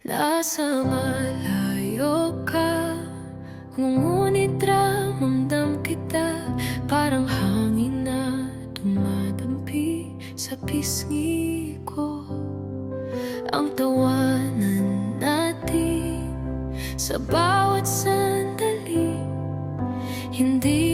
Nasa malayo ka Ngunit ramamdam kita. Parang hangin na dumadampi sa pisngi ko. Ang tawanan natin sa bawat sandali Hindi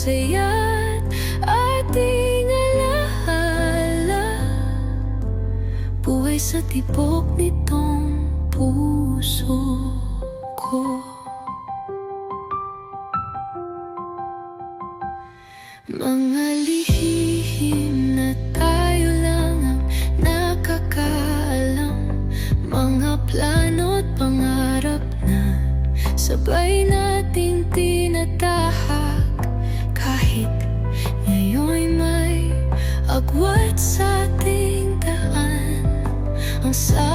Lahat ng saya't ating alaala. Buhay sa tibok nitong puso ko. Mga lihim na tayo lang ang nakakaalam. Mga plano't pangarap na sabay nating tinatahak sa ating daan Ang samahan